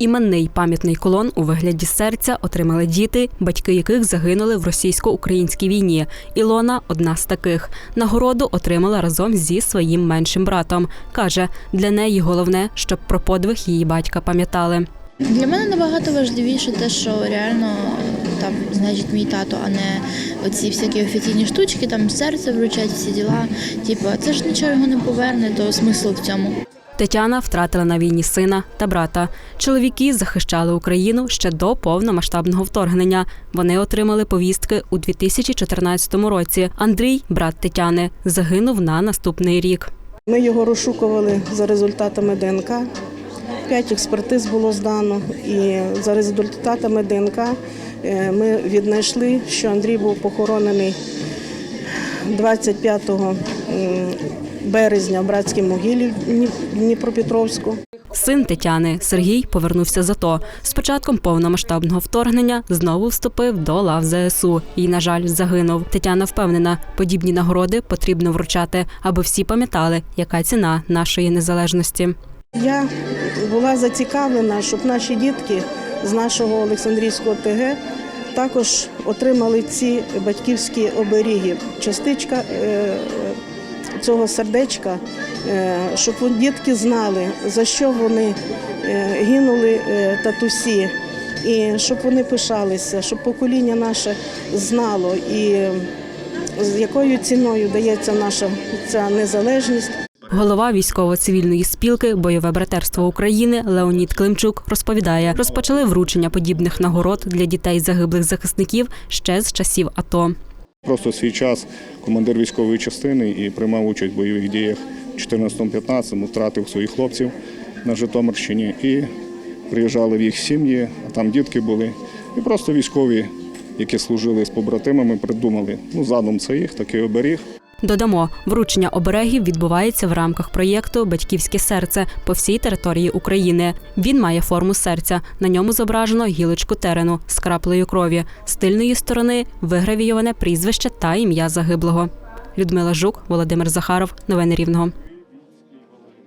Іменний пам'ятний колон у вигляді серця отримали діти, батьки яких загинули в російсько-українській війні. Ілона одна з таких. Нагороду отримала разом зі своїм меншим братом. каже, для неї головне, щоб про подвиг її батька пам'ятали. Для мене набагато важливіше те, що реально там значить мій тато, а не оці всякі офіційні штучки, там серце вручать, всі діла. Типу, це ж нічого його не поверне, то смисл в цьому. Тетяна втратила на війні сина та брата. Чоловіки захищали Україну ще до повномасштабного вторгнення. Вони отримали повістки у 2014 році. Андрій, брат Тетяни, загинув на наступний рік. Ми його розшукували за результатами ДНК. П'ять експертиз було здано, і за результатами ДНК е, ми віднайшли, що Андрій був похоронений 25 м, березня в братській могилі в Дніпропетровську. Син Тетяни Сергій повернувся з АТО. З початком повномасштабного вторгнення знову вступив до лав ЗСУ і, на жаль, загинув. Тетяна впевнена, подібні нагороди потрібно вручати, аби всі пам'ятали, яка ціна нашої незалежності. Я була зацікавлена, щоб наші дітки з нашого Олександрійського ТГ також отримали ці батьківські оберіги. Частичка е, цього сердечка, е, щоб дітки знали, за що вони е, гинули е, татусі, і щоб вони пишалися, щоб покоління наше знало і з якою ціною дається наша ця незалежність. Голова військово-цивільної спілки Бойове братерство України Леонід Климчук розповідає, розпочали вручення подібних нагород для дітей загиблих захисників ще з часів АТО. Просто свій час командир військової частини і приймав участь в бойових діях в 14-15, втратив своїх хлопців на Житомирщині і приїжджали в їх сім'ї, а там дітки були. І просто військові, які служили з побратимами, придумали ну, задум це їх, такий оберіг. Додамо, вручення оберегів відбувається в рамках проєкту Батьківське серце по всій території України. Він має форму серця. На ньому зображено гілочку терену з краплею крові. З тильної сторони вигравійоване прізвище та ім'я загиблого. Людмила Жук, Володимир Захаров. Новини Рівного.